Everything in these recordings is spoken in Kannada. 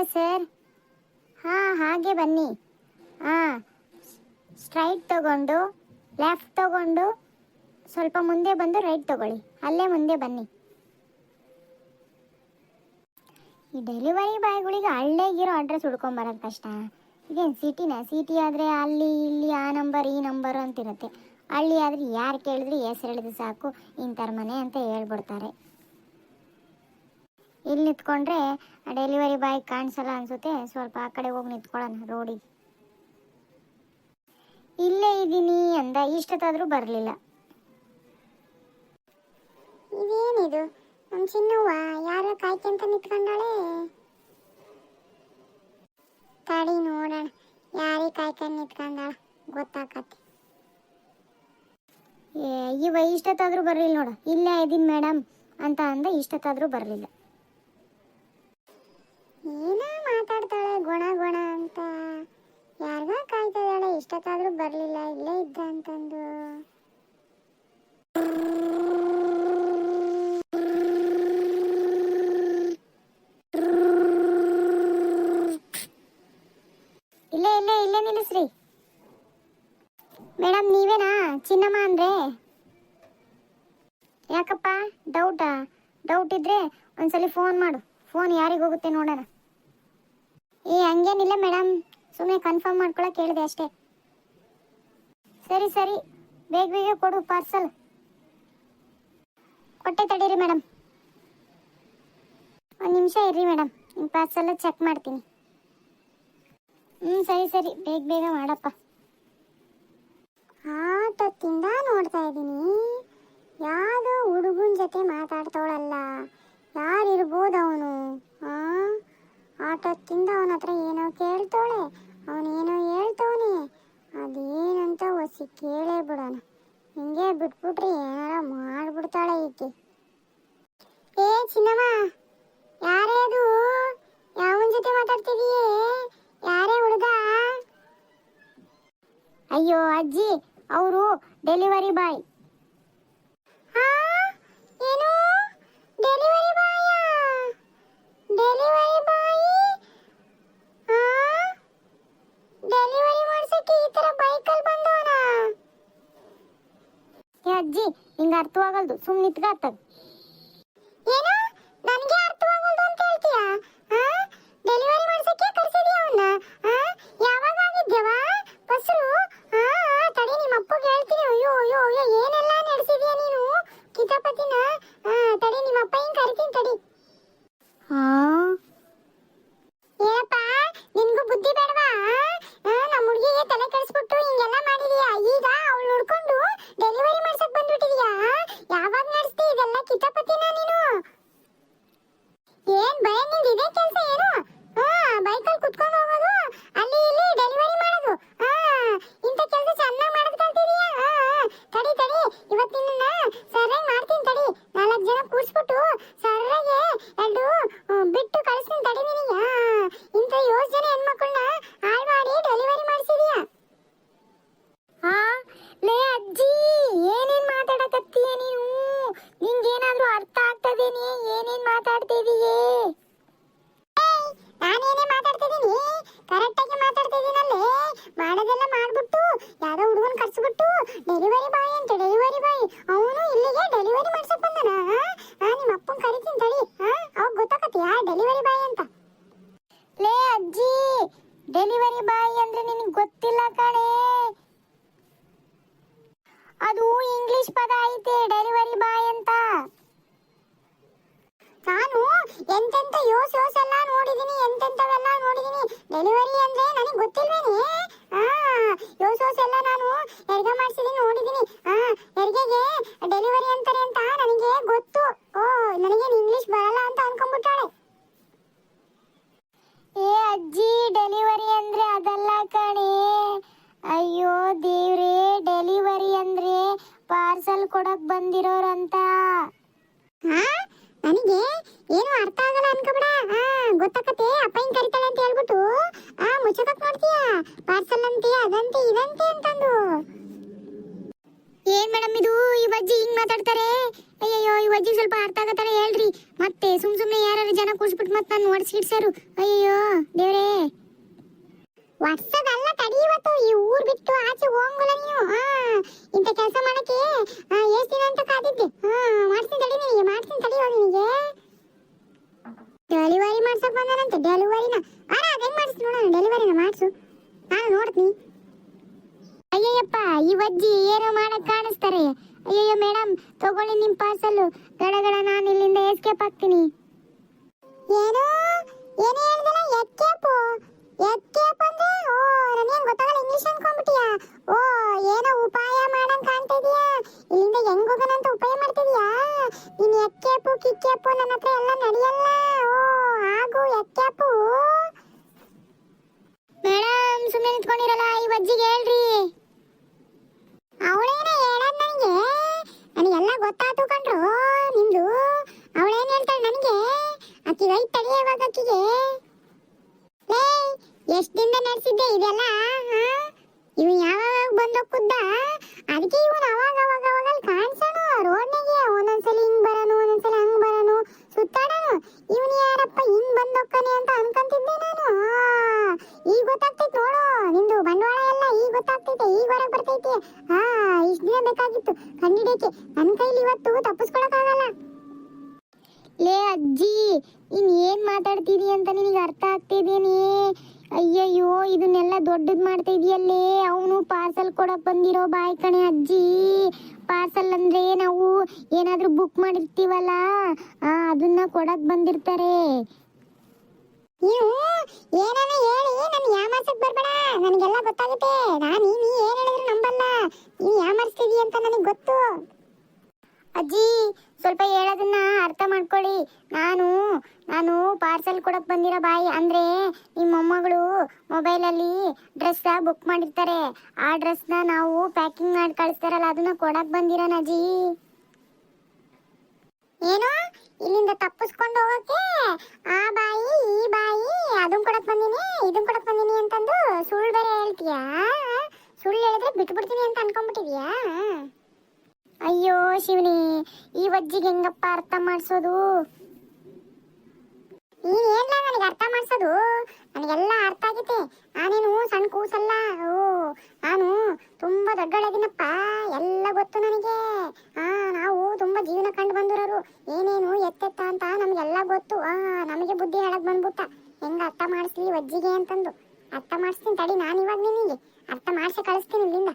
ಗೊತ್ತಿಲ್ಲ ಸರ್? ಹಾಂ, ಹಾಗೆ ಬನ್ನಿ. ಹಾಂ ಸ್ಟ್ರೈಟ್ ತಗೊಂಡು, ಲೆಫ್ಟ್ ತಗೊಂಡು, ಸ್ವಲ್ಪ ಮುಂದೆ ಬಂದು ರೈಟ್ ತಗೊಳ್ಳಿ. ಅಲ್ಲೇ ಮುಂದೆ ಬನ್ನಿ. ಈ ಡೆಲಿವರಿ ಬಾಯ್ಗಳಿಗೆ ಹಳ್ಳಿಗಿರೋ ಅಡ್ರೆಸ್ ಹುಡ್ಕೊಂಬರೋದು ಕಷ್ಟ. ಇದೇನು ಸಿಟಿನ ಸಿಟಿ ಆದರೆ ಅಲ್ಲಿ ಇಲ್ಲಿ ಆ ನಂಬರ್ ಈ ನಂಬರ್ ಅಂತಿರುತ್ತೆ. ಹಳ್ಳಿ ಆದರೆ ಯಾರು ಕೇಳಿದ್ರೆ ಹೆಸರು ಹೇಳಿದ್ರೆ ಸಾಕು. ಇಂಥರ ಮನೆ ಅಂತ ಹೇಳ್ಬಿಡ್ತಾರೆ. ಇಲ್ಲಿ ನಿಂತ್ಕೊಂಡ್ರೆ ಡೆಲಿವರಿ ಬಾಯ್ ಕಾಣಿಸಲ್ಲ ಅನ್ಸುತ್ತೆ. ಸ್ವಲ್ಪ ಆ ಕಡೆ ಹೋಗಿ ನಿಂತ್ಕೊಳ್ಳೋಣ ರೋಡಿಗೆ ಇಲ್ಲೇ ಇದ್ದೀನಿ ಅಂದ. ಇಷ್ಟೊತ್ತಾದರೂ ಬರಲಿಲ್ಲ. ಇದೇನಿದು? ನಮ್ಮ ಚಿನ್ನವ್ವ ಯಾರು ಕಾಯ್ಕೊಂತ ನಿಂತ್ಕೊಂಡಾಳೆ. ತಡಿ ನೋಡೋಣ. ಯಾರೇ ಕಾಯ್ಕೊಂಡು ನಿಂತ್ಕೊಂಡಾಳ? ಗೊತ್ತಾಕತ್ತೆ. ಏ ಇವ ಇಷ್ಟೊತ್ತಾದರೂ ಬರಲಿಲ್ಲ ನೋಡು. ಇಲ್ಲೇ ಇದ್ದೀನಿ ಮೇಡಮ್ ಅಂತ ಅಂದ. ಇಷ್ಟೊತ್ತಾದರೂ ಬರಲಿಲ್ಲ ಏನೋ ಮಾತಾಡ್ತಾಳೆ ಗುಣ ಗುಣ ಅಂತ ಯಾರಿಗ ಕಾಯ್ತಾ ಇದ್ದಾಳೆ ಇಷ್ಟೊತ್ತಾದ್ರೂ ಬರಲಿಲ್ಲ ಇಲ್ಲೇ ಇದ್ದ ಅಂತಂದು ಇಲ್ಲೇ ಇಲ್ಲೇ ಇಲ್ಲೇ ನಿಲ್ಲಿಸ್ರಿ ಮೇಡಮ್ ನೀವೇನಾ ಚಿನ್ನಮ್ಮ ಅಂದ್ರೆ ಯಾಕಪ್ಪ ಡೌಟಾ ಡೌಟ್ ಇದ್ರೆ ಒಂದ್ಸಲಿ ಫೋನ್ ಮಾಡು ಫೋನ್ ಯಾರಿಗೆ ಹೋಗುತ್ತೆ ನೋಡೋಣ ಏ ಹಂಗೇನಿಲ್ಲ ಮೇಡಮ್ ಸುಮ್ಮನೆ ಕನ್ಫರ್ಮ್ ಮಾಡ್ಕೊಳಕ್ ಹೇಳಿದೆ ಅಷ್ಟೇ. ಸರಿ ಸರಿ. ಬೇಗ ಬೇಗ ಕೊಡು ಪಾರ್ಸಲ್ ಕೊಟ್ಟೆ ತಡೀರಿ ಮೇಡಮ್ ಒಂದು ನಿಮಿಷ ಇರ್ರಿ ಮೇಡಮ್ ನಿಮ್ಮ ಪಾರ್ಸಲ್ ಚೆಕ್ ಮಾಡ್ತೀನಿ. ಹ್ಞೂ ಸರಿ ಸರಿ. ಬೇಗ ಬೇಗ ಮಾಡಪ್ಪ. ಆಟೋತ್ತಿಂದ ನೋಡ್ತಾ ಇದ್ದೀನಿ. ಯಾವುದೋ ಹುಡುಗನ ಜೊತೆ ಮಾತಾಡ್ತಾವಳಲ್ಲ. ಯಾರಿರ್ಬೋದು ಅವನು? ಹಾಂ ಆಟೋತ್ತಿಂದ ಅವನ ಹತ್ರ ಏನೋ ಕೇಳ್ತಾಳೆ. ಅವನೇನೋ ಹೇಳ್ತವನೆ. ಅದೇನಂತ ಒಸಿ ಕೇಳೇ ಬಿಡೋಣ. ಹಿಂಗೆ ಬಿಟ್ಬಿಟ್ರೆ ಏನಾರ ಮಾಡ್ಬಿಡ್ತಾಳೆ ಈಕೆ. ಏ ಚಿನ್ನಮ್ಮ, ಯಾರೇ ಅದು? ಯಾವನ ಜೊತೆ ಮಾತಾಡ್ತಿದೀ ಯಾರೇ ಹುಡುಗ? ಅಯ್ಯೋ ಅಜ್ಜಿ, ಅವರು ಡೆಲಿವರಿ ಬಾಯ್ ಏನು ಡೆಲಿವರಿ ಬಾಯ ಡೆಲಿವರಿ ಬಾಯ್ ಡೆಲಿವರಿ ಮಾಡ್ಸಕ್ಕೆ ಈ ತರ ಬೈಕಲ್ಲಿ ಬಂದವನ ಏ ಅಜ್ಜಿ ನಿಂಗೆ ಅರ್ಥವಾಗಲ್ದು. ಸುಮ್ಮನೆ ನಿತ್ಗಾತದ ಏನು ನನಗೆ ಅರ್ಥವಾಗಲ್ದು ಅಂತ ಹೇಳ್ತೀಯಾ ಡೆಲಿವರಿ ಮಾಡ್ಸಕ್ಕೆ ಕರ್ಸಿದ್ಯಾ ಅವನ್ನ ಯಾವಾಗ ಆಗಿದ್ಯವ ಬಸ್ರು ಆ ಆ, ತಡಿ ನಿಮ್ಮ ಅಪ್ಪಗೆ ಹೇಳ್ತೀನಿ ಅಯ್ಯೋ ಅಯ್ಯೋ ಅಯ್ಯೋ ಏನೆಲ್ಲ ನಡೆಸಿದ್ಯಾ ನೀನು ಕಿತಾಪತಿನ ಆ, ತಡಿ ನಿಮ್ಮ ಅಪ್ಪ ಹಿಂಗ್ ಕರಿತೀನಿ ತಡಿ ಏನಪ್ಪ ನಿನ್ಗೂ ಬುದ್ಧಿ ಬೇಡವಾ ಆ, ನಮ್ಮ ಹುಡುಗಿಗೆ ತಲೆ ಕೆಡಿಸ್ಬಿಟ್ಟು ಹಿಂಗೆಲ್ಲ ಮಾಡಿದೀಯಾ ಈಗ ಅವಳು ನೋಡ್ಕೊಂಡು ಡೆಲಿವರಿ ಮಾಡ್ಸಕ್ ಬಂದ್ಬಿಟ್ಟಿದ್ಯಾ ಯಾವಾಗ ನಡೆಸ್ತಿ ಇದೆಲ್ಲ ಕಿತಾಪತಿನ ನೀನು ಏನ್ ಭಯ ನಿಂದ ಇದೇ ಕೆಲಸ ಏನು ಹಾ ಬೈಕಲ್ಲಿ ಕುತ್ಕೊಂಡು ಹೋಗೋದು ಅಲ್ಲಿ ಇಲ್ಲಿ ಡೆಲಿವರಿ ಮಾಡೋದು ಹಾ ಇಂಥ ಕೆಲಸ ಚೆನ್ನಾಗಿ ಮಾಡೋದು ಕಲ್ತಿದೀಯಾ ಹಾ ತಡಿ ತಡಿ ಇವತ್ತು ನಿನ್ನ ಸರಿಯಾಗಿ ಮಾಡ್ತೀನಿ ತಡಿ ನಾಲ್ಕು ಜನ ಕೂರಿಸ್ಬಿಟ್ಟು ಸರಿಯಾಗಿ ಎರಡು ಆ, ಬಿಟ್ಟು ಕಳಿಸ್ತೀನಿ ತಡಿ ನಿನಗೆ ಹಾ ಇಂಥ ಯೋಚನೆ ಜನ ಹೆಣ್ಮಕ್ಳನ್ನ ಹಾಳು ಮಾಡಿ ಡೆಲಿವರಿ ಮಾಡಿಸಿದೀಯಾ ಹಾ ಲೇ ಅಜ್ಜಿ ಏನೇನ್ ಮಾತಾಡಕತ್ತೀಯ ನೀನು ನಿಂಗೇನಾದ್ರೂ ಅರ್ಥ ಆಗ್ತದೇನೆ ಏನೇನ್ ಮಾತಾಡ್ತಿದೀಯೇ ನಾನೇನೇ ಮಾತಾಡ್ತಿದ್ದೀನಿ ಕರೆಕ್ಟಾಗಿ ಮಾತಾಡ್ತಿದ್ದೀನಲ್ಲೇ ಮಾಡೋದೆಲ್ಲ ಮಾಡ್ಬಿಟ್ಟು ಯಾವ್ದೋ ಹುಡುಗನ್ ಕರ್ಸ್ಬಿಟ್ಟು ಡೆಲಿವರಿ ಬಾಯ್ ಅಂತ ಡೆಲಿವರಿ ಬಾಯ್ ಅವನು ಇಲ್ಲಿಗೆ ಡೆಲಿವರಿ ಮಾಡ್ಸಕ್ ಬಂದನ ನಿಮ್ಮ ಅಪ್ಪನ್ ಕರಿತೀನಿ ತಡಿ ಹಾ ಅವಾಗ ಗೊತ್ತಾಗತ್ತೆ ಯಾ ಡೆಲಿವರಿ ಬಾಯ್ ಅಂತ ಲೇ ಅಜ್ಜಿ ಡೆಲಿವರಿ ಬಾಯ್ ಅಂದ್ರೆ ನಿನಗೆ ಗೊತ್ತಿಲ್ಲ ಕಣೆ ಅದು ಇಂಗ್ಲಿಷ್ ಪದ ಐತೆ ಡೆಲಿವರಿ ಬಾಯ್ ಅಂತ ನಾನು ಎಂತೆಂತ ಯೋಸ್ ಯೋಸ್ ಎಲ್ಲ ನೋಡಿದೀನಿ ಎಂತೆಂತವೆಲ್ಲ ನೋಡಿದೀನಿ ಡೆಲಿವರಿ ಅಂದ್ರೆ ನನಗೆ ಗೊತ್ತಿಲ್ವೇನೆ ಆ ಯೋಸ್ ಯೋಸ್ ಎಲ್ಲ ನಾನು ಹೆರಿಗೆ ಮಾಡಿಸಿದೀನಿ ನೋಡಿದೀನಿ ಆ ಹೆರಿಗೆಗೆ ಡೆಲಿವರಿ ಅಂತಾರೆ ಅಂತ ನನಗೆ ಗೊತ್ತು ಓ ನನಗೇನು ಇಂಗ್ಲಿಷ್ ಬರಲ್ಲ ಅಂತ ಅನ್ಕೊಂಡ್ಬಿಟ್ಟಾಳೆ ಏ ಅಜ್ಜಿ ಡೆಲಿವರಿ ಅಂದ್ರೆ ಅದಲ್ಲ ಕಣೆ ಅಯ್ಯೋ ದೇವ್ರೇ ಡೆಲಿವರಿ ಅಂದ್ರೆ ಪಾರ್ಸಲ್ ಕೊಡಕ್ ಬಂದಿರೋರಂತ. ನನಗೆ ಏನು ಅರ್ಥ ಆಗಲ್ಲ ಅನ್ಕೋಬೇಡ. ಆ ಗೊತ್ತಾಕತ್ತೆ. ಅಪ್ಪ ಹಿಂಗ್ ಕರಿತಾಳೆ ಅಂತ ಹೇಳ್ಬಿಟ್ಟು. ಆ ಮುಚ್ಚಕಕ್ ನೋಡ್ತೀಯ? ಪಾರ್ಸಲ್ ಅಂತೆ ಅದಂತೆ ಇದಂತೆ ಅಂತಂದು. ಏನ್ ಮೇಡಮ್ ಇದು? ಈ ಬಜ್ಜಿ ಹಿಂಗ್ ಮಾತಾಡ್ತಾರೆ? ಅಯ್ಯಯ್ಯೋ ಈ ಬಜ್ಜಿ ಸ್ವಲ್ಪ ಅರ್ಥ ಆಗತ್ತಾಳೆ ಹೇಳ್ರಿ. ಮತ್ತೆ ಸುಮ್ ಸುಮ್ನೆ ಯಾರು ಜನ ಕೂರ್ಸ್ಬಿಟ್ಟು ಮತ್ತೆ ನಾನು ಒಡ್ಸಿಡ್ಸಾರು ಅಯ್ಯೋ ದೇವ್ರೇ. ವರ್ಷದಲ್ಲ ತಡಿ ಇವತ್ತು. ಈ ಊರ್ ಬಿಟ್ಟು ಆಚೆ ಹೋಗಲ್ಲ ನೀವು ಹಾ, ಇಂಥ ಕೆಲಸ ಮಾಡಕ್ಕೆ ಎಷ್ಟ್ ದಿನ ಅಂತ ಕಾದಿದ್ದೆ. ಹಾ, ಮಾಡ್ತೀನಿ ತಡಿ ನಿನಗೆ, ಮಾಡ್ತೀನಿ ಹೋಗಿ ನಿನಗೆ. ಡೆಲಿವರಿ ಮಾಡ್ಸಕ್ ಬಂದಾನಂತೆ ಡೆಲಿವರಿನ ಅರ, ಅದ್ ಹೆಂಗ್ ಮಾಡಿಸ್ ನೋಡೋಣ ಡೆಲಿವರಿನ ಮಾಡ್ಸು. ನಾನು ನೋಡ್ತೀನಿ. ಅಯ್ಯಯ್ಯಪ್ಪ, ಈ ವಜ್ಜಿ ಏನೋ ಮಾಡಕ್ ಕಾಣಿಸ್ತಾರೆ. ಅಯ್ಯಯ್ಯೋ ಮೇಡಮ್ ತಗೊಳ್ಳಿ ನಿಮ್ ಪಾರ್ಸಲ್ ಗಡಗಡ ನಾನು ಇಲ್ಲಿಂದ ಎಸ್ಕೇಪ್ ಆಗ್ತೀನಿ. ಏನೋ, ಏನು ಹೇಳ್ದಲ್ಲ ಎಕ್ಕೇಪು ಎಕ್ಕೇಪ್ ಅಂದ್ರೆ ಓ, ನನಗೇನ್ ಗೊತ್ತಾಗಲ್ಲ ಇಂಗ್ಲಿಷ್ ಅನ್ಕೊಂಡ್ಬಿಟ್ಟಿಯಾ? ಓ, ಏನೋ ಉಪಾಯ ಮಾಡಂಗ್ ಕಾಣ್ತಾ ಇಲ್ಲಿಂದ ಹೆಂಗ್ ಹೋಗೋಣ ಅಂತ ಉಪಾಯ ಮಾಡ್ತಿದೀಯಾ? ನೀನ್ ಎಕ್ಕೇಪು ಕಿಕ್ಕೇಪು ನನ್ನ ಹತ್ರ ಎಲ್ಲ ನಡೆಯಲ್ಲ? ಓ, ಆಗು ಎಕ್ಕೇಪು ಮೇಡಮ್ ಸುಮ್ಮನೆ ನಿಂತ್ಕೊಂಡಿರಲ್ಲ, ಈ ಅಜ್ಜಿ ಹೇಳ್ರಿ. ಅವಳೇನ ಹೇಳದ್ ನನಗೆ ನನಗೆಲ್ಲ ಗೊತ್ತಾತು ಕಣ್ರು, ನಿಂದು. ಅವಳೇನ್ ಹೇಳ್ತಾಳೆ ನನಗೆ? ಅಕ್ಕಿ ರೈಟ್ ತಡಿ ಇವಾಗ ಅಕ್ಕಿಗೆ ಲೇ ಎಷ್ಟ್ ದಿನ ನಡೆಸಿದ್ದೆ ಇದೆಲ್ಲ? ಇವ್ ಯಾವಾಗ ಬಂದೋಕ್ಕುದ್ದ ಅದಕ್ಕೆ ಇವನ್ ಅವಾಗ ಅವಾಗ ಅವಾಗ ಅಲ್ಲಿ ಕಾಣ್ಸೋಣ ರೋಡ್ನಾಗೆ ಒಂದೊಂದ್ಸಲಿ ಹಿಂಗ್ ಬರೋನು ಒಂದೊಂದ್ಸಲಿ ಹಂಗ್ ಬರೋನು ಸುತ್ತಾಡೋನು ಇವನ್ ಯಾರಪ್ಪ ಹಿಂಗ್ ಬಂದೋಕ್ಕನೆ ಅಂತ ಅನ್ಕೊಂತಿದ್ದೆ ನಾನು ಆ, ಈಗ ಗೊತ್ತಾಗ್ತೈತೆ ನೋಡು ನಿಂದು ಬಂಡವಾಳ ಎಲ್ಲ ಈಗ ಗೊತ್ತಾಗ್ತೈತೆ ಈಗ ಹೊರಗೆ ಬರ್ತೈತೆ ಹಾ ಇಷ್ಟ ದಿನ ಬೇಕಾಗಿತ್ತು ಕಂಡಿಡಿಯಕ್ಕೆ ನನ್ನ ಕೈಲಿ ಇವತ್ತು ತಪ್ಪಿಸ್ಕೊಳಕ್ಕಾಗಲ್ಲ ಲೇ ಅಜ್ಜಿ ನೀನ್ ಏನ್ ಮಾತಾಡ್ತಿದಿ ಅಂತ ನಿನಗೆ ಅರ್ಥ ಆಗ್ತಿದೇನೆ ಅಯ್ಯಯ್ಯೋ ಇದನ್ನೆಲ್ಲ ದೊಡ್ಡದ್ ಮಾಡ್ತಾ ಇದೆಯಲ್ಲೇ ಅವನು ಪಾರ್ಸಲ್ ಕೊಡಕ್ ಬಂದಿರೋ ಬಾಯ್ ಕಣೆ ಅಜ್ಜಿ ಪಾರ್ಸಲ್ ಅಂದ್ರೆ ನಾವು ಏನಾದ್ರೂ ಬುಕ್ ಮಾಡಿರ್ತೀವಲ್ಲ ಆ, ಅದನ್ನ ಕೊಡಕ್ ಬಂದಿರ್ತಾರೆ ನೀವು ಏನಾನ ಹೇಳಿ ನನ್ ಯಾಮಾರ್ಸಕ್ ಬರ್ಬೇಡ ನನಗೆಲ್ಲ ಗೊತ್ತಾಗುತ್ತೆ ನಾನು ನೀ ಏನ್ ಹೇಳಿದ್ರು ನಂಬಲ್ಲ ನೀ ಯಾಮಾರಿಸ್ತಿದಿ ಅಂತ ನನಗೆ ಗೊತ್ತು? ಅಜ್ಜಿ, ಸ್ವಲ್ಪ ಹೇಳೋದನ್ನ ಅರ್ಥ ಮಾಡ್ಕೊಳ್ಳಿ. ನಾನು ನಾನು ಪಾರ್ಸೆಲ್ ಕೊಡಕ್ ಬಂದಿರೋ ಬಾಯಿ ಅಂದ್ರೆ ನಿಮ್ಮ ಮೊಮ್ಮಗಳು ಮೊಬೈಲಲ್ಲಿ ಡ್ರೆಸ್ ಬುಕ್ ಮಾಡಿರ್ತಾರೆ. ಆ ಡ್ರೆಸ್ನ ನಾವು ಪ್ಯಾಕಿಂಗ್ ಮಾಡಿ ಕಳಿಸ್ತಾರಲ್ಲ, ಅದನ್ನ ಕೊಡಕ್ ಬಂದಿರೋಣ ಅಜ್ಜಿ ಏನು? ಇಲ್ಲಿಂದ ತಪ್ಪಿಸ್ಕೊಂಡು ಹೋಗೋಕೆ ಆ ಬಾಯಿ, ಈ ಬಾಯಿ ಅದನ್ನ ಕೊಡಕ್ ಬಂದಿನಿ ಇದನ್ನ ಕೊಡಕ್ ಬಂದಿನಿ ಅಂತಂದು ಸುಳ್ಳು ಬೇರೆ ಹೇಳ್ತೀಯಾ? ಸುಳ್ಳು ಹೇಳಿದ್ರೆ ಬಿಟ್ಬಿಡ್ತೀನಿ ಅಂತ ಅನ್ಕೊಂಡ್ಬಿಟ್ಟಿದ್ಯಾ? ಅಯ್ಯೋ ಶಿವನಿ, ಈ ವಜ್ಜಿಗೆ ಹೆಂಗಪ್ಪ ಅರ್ಥ ಮಾಡಿಸೋದು? ನೀನೇನ್ಲ ನನಗೆ ಅರ್ಥ ಮಾಡ್ಸೋದು? ನನಗೆಲ್ಲ ಅರ್ಥ ಆಗೈತೆ. ನಾನೇನು ಸಣ್ಣ ಕೂಸಲ್ಲ? ಓ ನಾನು ತುಂಬಾ ದೊಡ್ಡೊಳಗಿನಪ್ಪ. ಎಲ್ಲ ಗೊತ್ತು ನನಗೆ. ಆ, ನಾವು ತುಂಬಾ ಜೀವನ ಕಂಡು ಬಂದಿರೋರು. ಏನೇನು ಎತ್ತೆತ್ತ ಅಂತ ನಮಗೆಲ್ಲ ಗೊತ್ತು. ಆ, ನಮಗೆ ಬುದ್ಧಿ ಹೇಳಕ್ ಬಂದ್ಬಿಟ್ಟ. ಹೆಂಗ ಅರ್ಥ ಮಾಡಿಸ್ಲಿ ವಜ್ಜಿಗೆ ಅಂತಂದು. ಅರ್ಥ ಮಾಡಿಸ್ತೀನಿ ತಡಿ ನಾನು ಇವಾಗ ನಿನಗೆ. ಅರ್ಥ ಮಾಡಿಸಿ ಕಳಿಸ್ತೀನಿ ಇಲ್ಲಿಂದ.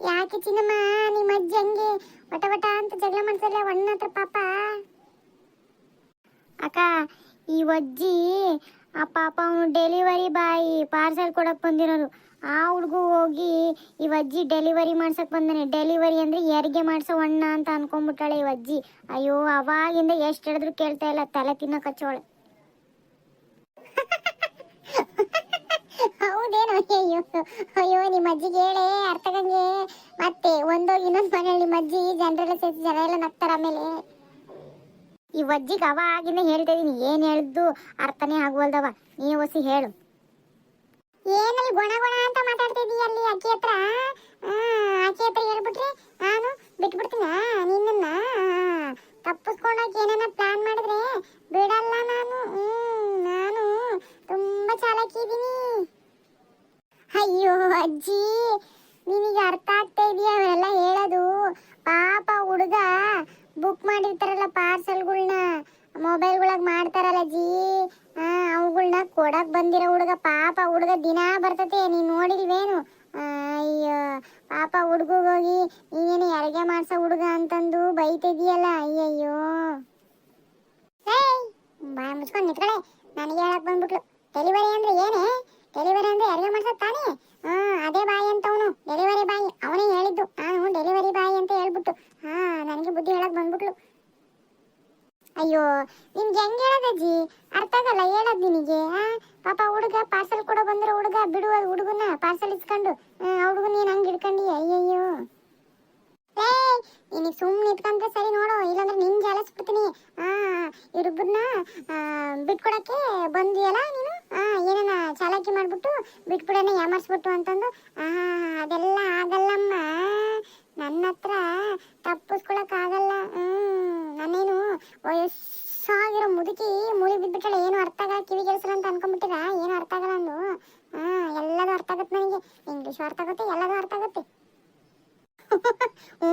ಯಾಕೆ ಚಿನ್ನಮ್ಮ, ನಿಮ್ಮ ಅಜ್ಜಿ ಹಂಗೆ ಒಟ ವಟ ಅಂತ ಜಗಳ ಮಾಡ್ತಾರೆ ಒಣ್ಣ ಹತ್ರ ಪಾಪ? ಅಕ್ಕ, ಈ ಅಜ್ಜಿ ಆ ಪಾಪ ಅವನು ಡೆಲಿವರಿ ಬಾಯಿ ಪಾರ್ಸಲ್ ಕೊಡಕ್ ಬಂದಿರೋರು. ಆ ಹುಡುಗ ಹೋಗಿ ಈ ಅಜ್ಜಿ ಡೆಲಿವರಿ ಮಾಡ್ಸಕ್ ಬಂದಾನೆ. ಡೆಲಿವರಿ ಅಂದ್ರೆ ಯಾರಿಗೆ ಮಾಡ್ಸೋ ಅಣ್ಣ ಅಂತ ಅನ್ಕೊಂಡ್ಬಿಟ್ಟಾಳೆ ಈ ಅಜ್ಜಿ. ಅಯ್ಯೋ, ಅವಾಗಿಂದ ಎಷ್ಟು ಹೇಳಿದ್ರು ಕೇಳ್ತಾ ಇಲ್ಲ. ತಲೆ ತಿನ್ನ ಕಚ್ಚೋಳೆ ಹೌದೇನೋ ಅಯ್ಯೋ ಅಯ್ಯೋ ನಿಮ್ಮ ಅಜ್ಜಿಗೆ ಹೇಳಿ ಅರ್ಥಗಂಗೆ ಮತ್ತೆ ಒಂದೋಗಿ ಇನ್ನೊಂದು ಮನೆಯಲ್ಲಿ ನಿಮ್ಮ ಅಜ್ಜಿ ಜನರೆಲ್ಲ ಸೇರಿಸಿ ಜನ ಎಲ್ಲ ನಗ್ತಾರ ಆಮೇಲೆ. ಈ ವಜ್ಜಿಗೆ ಅವಾಗಿಂದ ಹೇಳ್ತಾ ಇದೀನಿ ಏನ್ ಹೇಳಿದ್ದು ಅರ್ಥನೇ ಆಗುವಲ್ದವ. ನೀ ಹೊಸಿ ಹೇಳು. ಏನಲ್ಲಿ ಗುಣ ಗುಣ ಅಂತ ಮಾತಾಡ್ತಿದ್ದೀಯ ಅಲ್ಲಿ ಅಕ್ಕಿ ಹತ್ರ? ಆ, ಅಕ್ಕಿ ಹತ್ರ ಹೇಳ್ಬಿಟ್ರೆ ನಾನು ಬಿಟ್ಬಿಡ್ತೀನ ನಿನ್ನನ್ನ? ತಪ್ಪಿಸ್ಕೊಂಡೋಗಿ ಏನೇನ ಪ್ಲಾನ್ ಮಾಡಿದ್ರೆ ಬಿಡಲ್ಲ ನಾನು. ಹ್ಮ್, ನಾನು ತುಂಬಾ ಚಾಲಾಕಿ ಅಯ್ಯೋ ಅಜ್ಜಿ, ನಿನಗೆ ಅರ್ಥ ಆಗ್ತಾ ಇದೆಯಾ? ಅವೆಲ್ಲ ಹೇಳೋದು, ಪಾಪ ಹುಡುಗ ಬುಕ್ ಮಾಡಿರ್ತಾರಲ್ಲ ಪಾರ್ಸಲ್ಗಳ್ನ ಮೊಬೈಲ್ಗಳಾಗ ಮಾಡ್ತಾರಲ್ಲ ಅಜ್ಜಿ. ಆ, ಅವುಗಳ್ನ ಕೊಡಕ್ ಬಂದಿರೋ ಹುಡುಗ, ಪಾಪ ಹುಡುಗ ದಿನ ಬರ್ತತೆ, ನೀನು ನೋಡಿಲ್ವೇನು? ಅಯ್ಯೋ, ಪಾಪ ಹುಡುಗೋಗಿ ನೀನೇನು ಅಡುಗೆ ಮಾಡ್ಸೋ ಹುಡುಗ ಅಂತಂದು ಬೈತಿದೀಯಲ್ಲ ಅಯ್ಯಯ್ಯೋ. ಬಾಯ್ ಮುಚ್ಕೊಂಡು ನಿಂತ್ಕಳೆ ನನಗೆ ಹೇಳಕ್ ಬಂದ್ಬಿಟ್ಲು. ಡೆಲಿವರಿ ಅಂದ್ರೆ ಏನೇ? ಡೆಲಿವರಿ ಅಂದ್ರೆ ಹೆರಿಗೆ ಮಾಡ್ಸೋದ್ ತಾನೇ? ಹಾ, ಅದೇ ಬಾಯಿ ಅಂತ ಅವನು. ಡೆಲಿವರಿ ಬಾಯಿ. ಅವನೇ ಹೇಳಿದ್ದು. ನಾನು ಡೆಲಿವರಿ ಬಾಯಿ ಅಂತ ಹೇಳ್ಬಿಟ್ಟು. ಹಾ, ನನಗೆ ಬುದ್ಧಿ ಹೇಳಕ್ ಬಂದ್ಬಿಟ್ಲು. ಅಯ್ಯೋ, ನಿಮ್ಗೆ ಹೆಂಗ್ ಹೇಳದಜ್ಜಿ ಅರ್ಥ ಆಗಲ್ಲ, ಹೇಳದ್ ನಿನಗೆ ಹಾ ಪಾಪ ಹುಡುಗ ಪಾರ್ಸಲ್ ಕೊಡೋ ಬಂದ್ರೆ ಹುಡುಗ, ಬಿಡುವ ಹುಡುಗನ ಪಾರ್ಸಲ್ ಇಸ್ಕೊಂಡು ಹುಡುಗನ ನೀನ್ ಹಂಗ್ ಹಿಡ್ಕೊಂಡಿ ಅಯ್ಯಯ್ಯೋ. ಏ ನೀನು ಸುಮ್ಮನೆ ಇಟ್ಕೊಂಡ್ರೆ ಸರಿ ನೋಡು, ಇಲ್ಲಾಂದ್ರೆ ನಿನ್ ಜಾಲಿಸ್ಬಿಡ್ತೀನಿ ಆ ಇವ್ರಿಬ್ಬರನ್ನ ಬಿಟ್ಕೊಡಕ್ಕೆ ಬಂದಿಯಲ್ಲ ನೀನು? ಆ ಏನನ್ನ ಚಾಲಾಕಿ ಮಾಡ್ಬಿಟ್ಟು ಬಿಟ್ಬಿಡೋಣ, ಯಾಮರ್ಸ್ಬಿಟ್ಟು ಅಂತಂದು? ಆ, ಅದೆಲ್ಲ ಆಗಲ್ಲಮ್ಮ. ನನ್ನ ಹತ್ರ ತಪ್ಪಿಸ್ಕೊಳಕ್ ಆಗಲ್ಲ. ಹ್ಮ್, ನಾನೇನು ವಯಸ್ಸಾಗಿರೋ ಮುದುಕಿ ಮೂಲಿ ಬಿದ್ಬಿಟ್ಟಳೆ ಏನು ಅರ್ಥ ಆಗಲ್ಲ, ಕಿವಿ ಕೆಲಸ ಅಂತ ಅನ್ಕೊಂಡ್ಬಿಟ್ಟಿರ ಏನು ಅರ್ಥ ಆಗಲ್ಲ ಅಂದು? ಹಾ, ಎಲ್ಲದೂ ಅರ್ಥ ಆಗತ್ತೆ ನನಗೆ. ಇಂಗ್ಲೀಷ್ ಅರ್ಥ ಆಗುತ್ತೆ, ಎಲ್ಲದೂ ಅರ್ಥ ಆಗುತ್ತೆ ಹ್ಞೂ